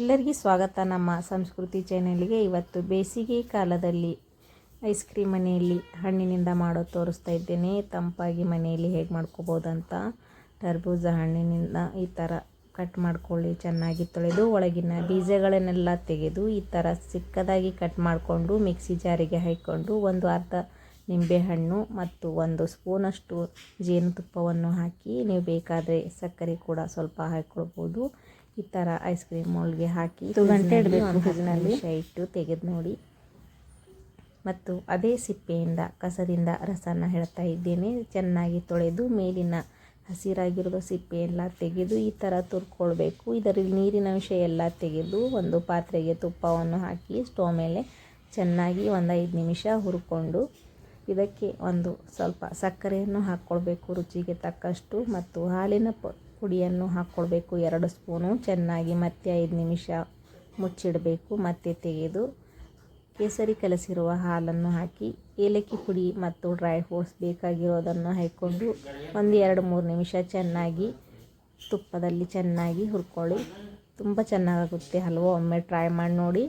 ಎಲ್ಲರಿಗೂ ಸ್ವಾಗತ ನಮ್ಮ ಸಂಸ್ಕೃತಿ ಚಾನೆಲ್ಗೆ. ಇವತ್ತು ಬೇಸಿಗೆ ಕಾಲದಲ್ಲಿ ಐಸ್ ಕ್ರೀಮ್ ಮನೆಯಲ್ಲಿ ಹಣ್ಣಿನಿಂದ ಮಾಡೋ ತೋರಿಸ್ತಾ ಇದ್ದೇನೆ. ತಂಪಾಗಿ ಮನೆಯಲ್ಲಿ ಹೇಗೆ ಮಾಡ್ಕೋಬೋದಂತ ಟರ್ಬೂಜ ಹಣ್ಣಿನಿಂದ ಈ ಥರ ಕಟ್ ಮಾಡ್ಕೊಳ್ಳಿ, ಚೆನ್ನಾಗಿ ತೊಳೆದು ಒಳಗಿನ ಬೀಜಗಳನ್ನೆಲ್ಲ ತೆಗೆದು ಈ ಥರ ಚಿಕ್ಕದಾಗಿ ಕಟ್ ಮಾಡಿಕೊಂಡು ಮಿಕ್ಸಿ ಜಾರಿಗೆ ಹಾಕ್ಕೊಂಡು ಒಂದು ಅರ್ಧ ನಿಂಬೆಹಣ್ಣು ಮತ್ತು ಒಂದು ಸ್ಪೂನಷ್ಟು ಜೇನುತುಪ್ಪವನ್ನು ಹಾಕಿ ನೀವು ಬೇಕಾದರೆ ಸಕ್ಕರೆ ಕೂಡ ಸ್ವಲ್ಪ ಹಾಕ್ಕೊಳ್ಬೋದು ಈ ಥರ ಐಸ್ ಕ್ರೀಮ್ ಮೋಲ್ಗೆ ಹಾಕಿ ಗಂಟೆ ಇಡಬೇಕು. ಫ್ರಿಜ್ನಲ್ಲಿ ಇಟ್ಟು ತೆಗೆದು ನೋಡಿ. ಮತ್ತು ಅದೇ ಸಿಪ್ಪೆಯಿಂದ ಕಸದಿಂದ ರಸನ ಹೇಳ್ತಾ ಇದ್ದೇನೆ. ಚೆನ್ನಾಗಿ ತೊಳೆದು ಮೇಲಿನ ಹಸಿರಾಗಿರೋ ಸಿಪ್ಪೆ ಎಲ್ಲ ತೆಗೆದು ಈ ಥರ ತುರ್ಕೊಳ್ಬೇಕು. ಇದರಲ್ಲಿ ನೀರಿನ ಅಂಶ ಎಲ್ಲ ತೆಗೆದು ಒಂದು ಪಾತ್ರೆಗೆ ತುಪ್ಪವನ್ನು ಹಾಕಿ ಸ್ಟವ್ ಮೇಲೆ ಚೆನ್ನಾಗಿ ಒಂದು ಐದು ನಿಮಿಷ ಹುರ್ಕೊಂಡು ಇದಕ್ಕೆ ಒಂದು ಸ್ವಲ್ಪ ಸಕ್ಕರೆಯನ್ನು ಹಾಕ್ಕೊಳ್ಬೇಕು, ರುಚಿಗೆ ತಕ್ಕಷ್ಟು ಮತ್ತು ಹಾಲಿನ ಪುಡಿಯನ್ನು ಹಾಕ್ಕೊಳ್ಬೇಕು. ಎರಡು ಸ್ಪೂನು ಚೆನ್ನಾಗಿ ಮತ್ತೆ ಐದು ನಿಮಿಷ ಮುಚ್ಚಿಡಬೇಕು. ಮತ್ತೆ ತೆಗೆದು ಕೇಸರಿ ಕಲಸಿರುವ ಹಾಲನ್ನು ಹಾಕಿ, ಏಲಕ್ಕಿ ಪುಡಿ ಮತ್ತು ಡ್ರೈ ಫ್ರೂಟ್ಸ್ ಬೇಕಾಗಿರೋದನ್ನು ಹಾಕ್ಕೊಂಡು ಒಂದು ಎರಡು ಮೂರು ನಿಮಿಷ ಚೆನ್ನಾಗಿ ತುಪ್ಪದಲ್ಲಿ ಚೆನ್ನಾಗಿ ಹುರ್ಕೊಳ್ಳಿ. ತುಂಬ ಚೆನ್ನಾಗಾಗುತ್ತೆ. ಹಲ್ವ ಒಮ್ಮೆ ಟ್ರೈ ಮಾಡಿ ನೋಡಿ.